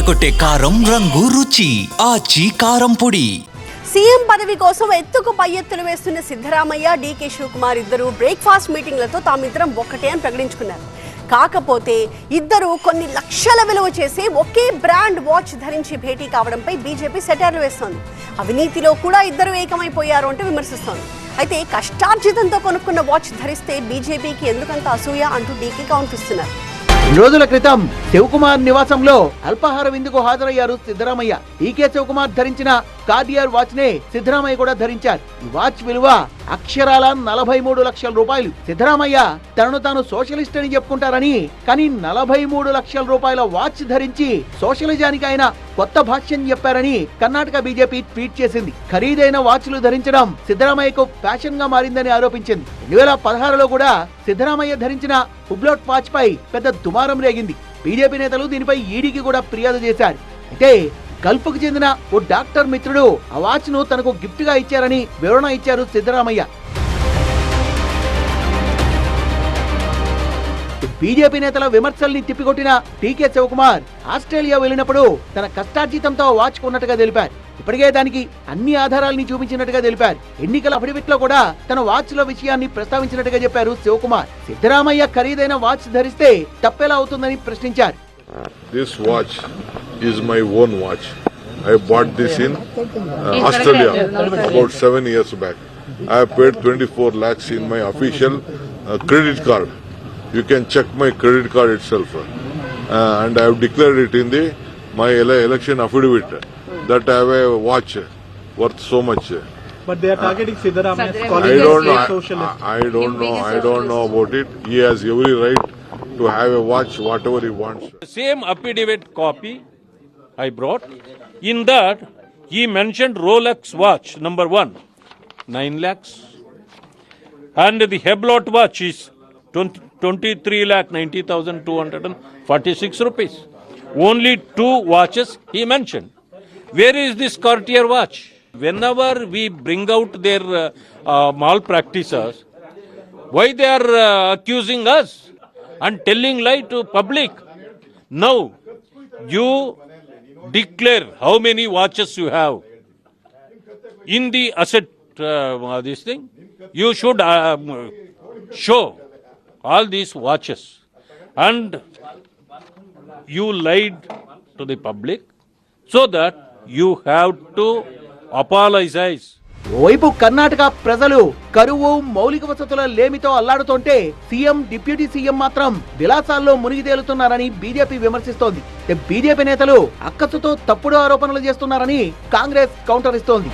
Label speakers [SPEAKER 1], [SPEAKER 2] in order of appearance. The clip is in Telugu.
[SPEAKER 1] అదరగొట్టే కారం రంగు రుచి ఆచి కారం పొడి.
[SPEAKER 2] సీఎం పదవి కోసం ఎత్తుకు పై ఎత్తులు వేస్తున్న సిద్ధరామయ్య డీకే శివకుమార్ ఇద్దరు బ్రేక్ఫాస్ట్ మీటింగ్లతో తామిద్దరం ఒక్కటే అని ప్రకటించుకున్నారు. కాకపోతే ఇద్దరు కొన్ని లక్షల విలువ చేసి ఒకే బ్రాండ్ వాచ్ ధరించి భేటీ కావడంపై బీజేపీ సెటర్లు వేస్తోంది. అవినీతిలో కూడా ఇద్దరు ఏకమైపోయారు అంటూ విమర్శిస్తోంది. అయితే కష్టార్జితంతో కొనుక్కున్న వాచ్ ధరిస్తే బీజేపీకి ఎందుకంత అసూయ అంటూ డీకే కౌంటిస్తున్నారు
[SPEAKER 3] రోజుల క్రితం శివకుమార్ నివాసంలో అల్పాహార విందుకు హాజరయ్యారు సిద్ధరామయ్య. ఈకే శివకుమార్ ధరించిన కార్డియర్ వాచ్ నే సిద్ధరామయ్య కూడా ధరించారు. ఈ వాచ్ విలువ అక్షరాల నలభై మూడు లక్షల రూపాయలు. సిద్ధరామయ్య తనను తాను సోషలిస్ట్ అని చెప్పుకుంటారని కానీ నలభై మూడు లక్షల రూపాయల వాచ్ ధరించి సోషలిజానికి ఆయన కొత్త భాష్యం చెప్పారని కర్ణాటక బీజేపీ ట్వీట్ చేసింది. ఖరీదైన వాచ్లు ధరించడం సిద్ధరామయ్యకు ఫ్యాషన్గా మారిందని ఆరోపించింది. రెండు వేల పదహారులో కూడా సిద్ధరామయ్య ధరించిన హుబ్లోట్ వాచ్ పై పెద్ద దుమారం రేగింది. బీజేపీ నేతలు దీనిపై ఈడీకి కూడా ఫిర్యాదు చేశారు. అయితే గల్ఫ్కు చెందిన ఓ డాక్టర్ మిత్రుడు ఆ వాచ్ను తనకు గిఫ్ట్గా ఇచ్చారని వివరణ ఇచ్చారు సిద్ధరామయ్య. బీజేపీ నేతల విమర్శల్ని తిప్పికొట్టిన టీకే శివకుమార్ ఆస్ట్రేలియా వెళ్ళినప్పుడు తన కష్టార్జితంతో ఆ వాచ్ కొన్నట్టుగా తెలిపారు. ఇప్పటికే దానికి అన్ని ఆధారాల్ని చూపించినట్టుగా తెలిపారు. ఎన్నికల అఫిడవిట్లో కూడా తన వాచ్లో విషయాన్ని ప్రస్తావించినట్టుగా చెప్పారు శివకుమార్. సిద్ధరామయ్య ఖరీదైన వాచ్ ధరిస్తే తప్పేలా అవుతుందని ప్రశ్నించారు.
[SPEAKER 4] This watch is my own watch. I bought this in uh, Australia about seven years back. I have paid 24 lakhs in my official uh, credit card. You can check my credit card itself. Uh, and I have declared it in the my ele- election affidavit that I have a watch worth so much.
[SPEAKER 5] But they are targeting Siddharamaia's
[SPEAKER 4] I
[SPEAKER 5] calling
[SPEAKER 4] don't know.
[SPEAKER 5] a socialist.
[SPEAKER 4] I, I don't know. I don't know about it. He has every right to have a watch whatever he wants.
[SPEAKER 6] same affidavit copy I brought. In that, he mentioned Rolex watch number one, 9 lakhs. And the Heblot watch is 20, 23 lakh 90,246 rupees. Only two watches he mentioned. Where is this Cartier watch? Whenever we bring out their uh, uh, malpractices, why they are uh, accusing us and telling lie to public now you declare how many watches you have. In the asset uh, uh, this thing you should uh, um, show all these watches. And you lied to the public so that you have to apologize.
[SPEAKER 3] ఓవైపు కర్ణాటక ప్రజలు కరువు మౌలిక వసతుల లేమితో అల్లాడుతుంటే సీఎం డిప్యూటీ సీఎం మాత్రం విలాసాల్లో మునిగి తేలుతున్నారని బీజేపీ విమర్శిస్తోంది. బీజేపీ నేతలు అక్కసుతో తప్పుడు ఆరోపణలు చేస్తున్నారని కాంగ్రెస్ కౌంటర్ ఇస్తోంది.